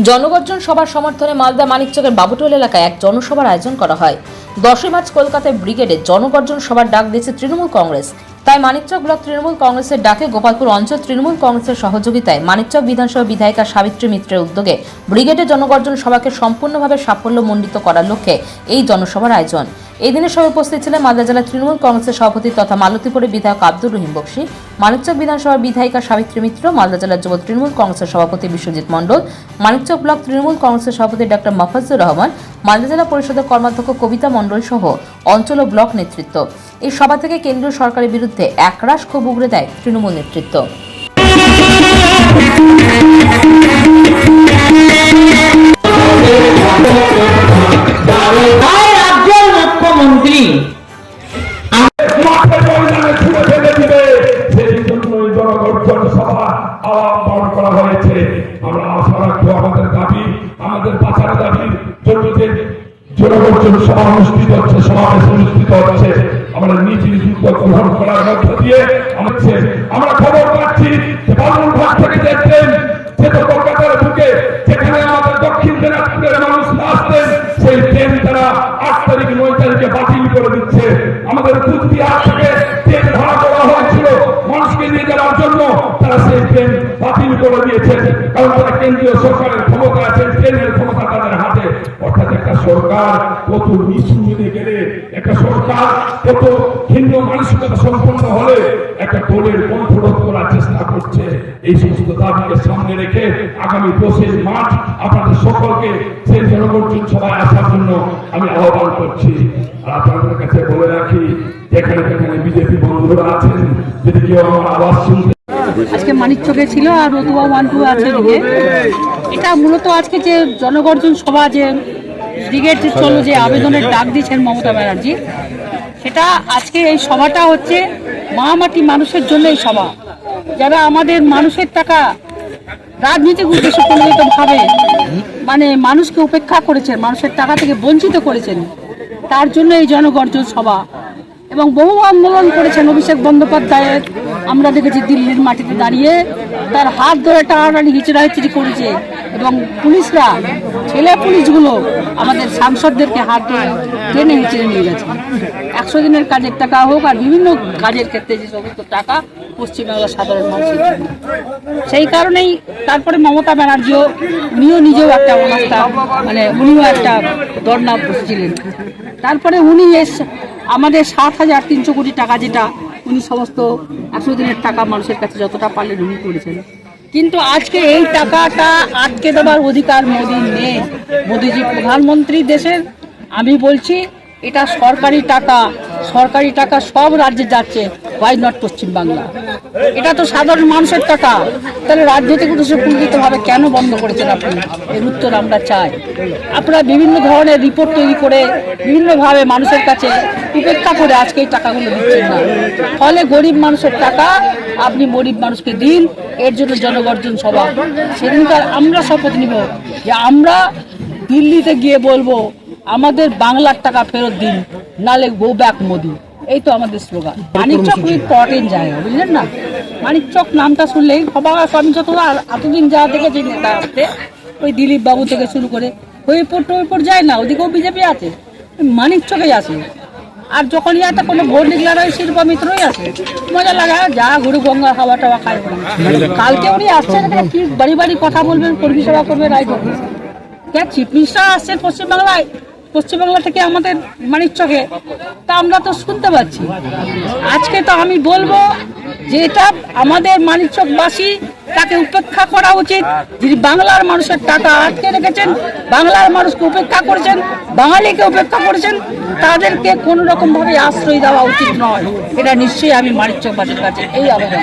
জনগর্জন সভার সমর্থনে মালদা মানিকচকের বাবুটোল এলাকায় এক জনসভার আয়োজন করা হয়। দশই মার্চ কলকাতায় ব্রিগেডে জনগর্জন সভার ডাক দিয়েছে তৃণমূল কংগ্রেস। তাই মানিকচক ব্লক তৃণমূল কংগ্রেসের ডাকে গোপালপুর অঞ্চল তৃণমূল কংগ্রেসের সহযোগিতায় মানিকচক বিধানসভা বিধায়িকা সাবিত্রী মিত্রের উদ্যোগে ব্রিগেডে জনগর্জন সভাকে সম্পূর্ণভাবে সাফল্য সাফল্যমণ্ডিত করার লক্ষ্যে এই জনসভার আয়োজন। এই দিনের সভায় উপস্থিত ছিলেন মালদা জেলা তৃণমূল কংগ্রেসের সভাপতি তথা মালতীপুরের বিধায়ক আব্দুর রহিম বক্সি, মানিকচক বিধানসভার বিধায়িকা সাবিত্রী মিত্র, মালদা জেলার যুব তৃণমূল কংগ্রেসের সভাপতি বিশ্বজিৎ মণ্ডল, মানিকচক ব্লক তৃণমূল কংগ্রেসের সভাপতি ডক্টর মাফাজুর রহমান, মালদা জেলা পরিষদের কর্মাধ্যক্ষ কবিতা মণ্ডল সহ অঞ্চল ও ব্লক নেতৃত্ব। এই সভা থেকে কেন্দ্রীয় সরকারের বিরুদ্ধে একরাশ ক্ষোভ উগড়ে দেয় তৃণমূল নেতৃত্ব। হয় রাজ্যের জনগর্জন সভা অনুষ্ঠিত হচ্ছে সমাবেশ অনুষ্ঠিত হচ্ছে। আমরা নিজ নিজ গ্রহণ করার মধ্য দিয়ে আমাদের আমরা খবর পাচ্ছি যে বাবুরঘাট থেকে যে ট্রেন যেত কলকাতার বুকে, যেখানে আমাদের দক্ষিণ দিনাজপুরের মানুষ আসতেন সেই ট্রেন তারা আট তারিখ, নয় তারিখে বাতিল করে দিচ্ছে। আমাদের কুচবিহার থেকে ট্রেন ভাড়া করা হয়েছিল মানুষকে নিয়ে যাওয়ার জন্য। তারা সেই ট্রেন বাতিল করে দিয়েছেন কারণ তারা কেন্দ্রীয় সরকারের ক্ষমতা আছে, ট্রেনের অর্থাৎ একটা সরকার কত নিচু গেলে, একটা সরকার কত ভিন্ন মানসিকতা সম্পন্ন হলে একটা দলের কণ্ঠরোধ করার চেষ্টা করছে। এই সমস্ত দাবিকে সামনে রেখে আগামী মাঠ আপনাদের সকলকে সেই জনগর্জন সভায় আসার জন্য আমি আহ্বান করছি। আর আপনাদের কাছে বলে রাখি, যেখানে যেখানে বিজেপি বন্ধুরা আছেন, যদি কেউ আমার আওয়াজ শুনতে আজকে মানিকচকে ছিল আর রতুয়া ওয়ান টু আছে এটা মূলত আজকে যে জনগর্জন সভা, যে ব্রিগেড যে চলল যে আবেদনের ডাক দিয়েছেন মমতা ব্যানার্জি, সেটা আজকে এই সভাটা হচ্ছে মহামাটি মানুষের জন্য এই সভা। যারা আমাদের মানুষের টাকা রাজনীতিক উদ্দেশ্য প্রণোদিত মানে মানুষকে উপেক্ষা করেছেন, মানুষের টাকা থেকে বঞ্চিত করেছেন, তার জন্য এই জনগর্জন সভা। এবং বহু আন্দোলন করেছেন অভিষেক বন্দ্যোপাধ্যায়ের আমরা দেখেছি দিল্লির মাটিতে দাঁড়িয়ে তার হাত ধরে টানাটানি হিচড়াহিচড়ি করেছে এবং পুলিশরা, ছেলে পুলিশগুলো আমাদের সাংসদদেরকে হাত ধরে টেনে হিচড়ে নিয়ে গেছে। একশো দিনের কাজের টাকা হোক আর বিভিন্ন কাজের ক্ষেত্রে যে সমস্ত টাকা পশ্চিমবাংলার সাধারণ মানুষের সেই কারণেই তারপরে মমতা ব্যানার্জিও উনিও নিজেও একটা অনাস্থা মানে উনিও একটা দরনা বসেছিলেন। তারপরে উনি এস, আমাদের সাত হাজার তিনশো কোটি টাকা যেটা উনি সমস্ত একশো দিনের টাকা মানুষের কাছে যতটা পারলে ঋণ করেছেন। কিন্তু আজকে এই টাকাটা আটকে দেওয়ার অধিকার মোদির নেই। মোদিজি প্রধানমন্ত্রী দেশের, আমি বলছি, এটা সরকারি টাকা। সরকারি টাকা সব রাজ্যে যাচ্ছে হোয়াই নট পশ্চিমবাংলা এটা তো সাধারণ মানুষের টাকা। তাহলে রাজ্য রাজনৈতিক উদ্দেশ্যে পুঞ্জিতভাবে কেন বন্ধ করেছেন আপনি? এর উত্তর আমরা চাই। আপনারা বিভিন্ন ধরনের রিপোর্ট তৈরি করে বিভিন্নভাবে মানুষের কাছে উপেক্ষা করে আজকে এই টাকাগুলো দিচ্ছেন না। ফলে গরিব মানুষের টাকা, আপনি গরিব মানুষকে দিন, এর জন্য জনগর্জন সভা। সেদিনকার আমরা শপথ নিব যে আমরা দিল্লিতে গিয়ে বলব আমাদের বাংলার টাকা ফেরত দিন নালে গো ব্যাক মোদি। এই তো আমাদের স্লোগান মানিকচক ইম্পর্টেন্ট জায়গা বুঝলেন না? মানিকচক নামটা শুনলেই সবার আমি যত আর- এতদিন যা দেখেছি নেতা আসতে ওই দিলীপ বাবু থেকে শুরু করে হরিপুর টরিপুর যায় না ওদিকেও বিজেপি আছে মানিকচকে আছে। আর যখন ইয়াতে কোনো ভোট ডিক্লার হয় শিল্পা মিত্রই আছে। মজা লাগা যা ঘুরে গঙ্গা হাওয়া টাওয়া খায় কালকে উনি আসছেন কি বাড়ি বাড়ি কথা বলবেন কর্মী সভা করবে রায় করবে হ্যাঁ চিফ মিনিস্টার আসছেন পশ্চিমবাংলায়। পশ্চিমবাংলা থেকে আমাদের মানিকচকে তা আমরা তো শুনতে পাচ্ছি। আজকে তো আমি বলব যে এটা আমাদের মানিকচকবাসী তাকে উপেক্ষা করা উচিত। যিনি বাংলার মানুষের টাকা আটকে রেখেছেন, বাংলার মানুষকে উপেক্ষা করেছেন, বাঙালিকে উপেক্ষা করেছেন, তাদেরকে কোনো রকম ভাবে আশ্রয় দেওয়া উচিত নয়। এটা নিশ্চয়ই আমি মানিকচকবাসীর কাছে এই আবেদন।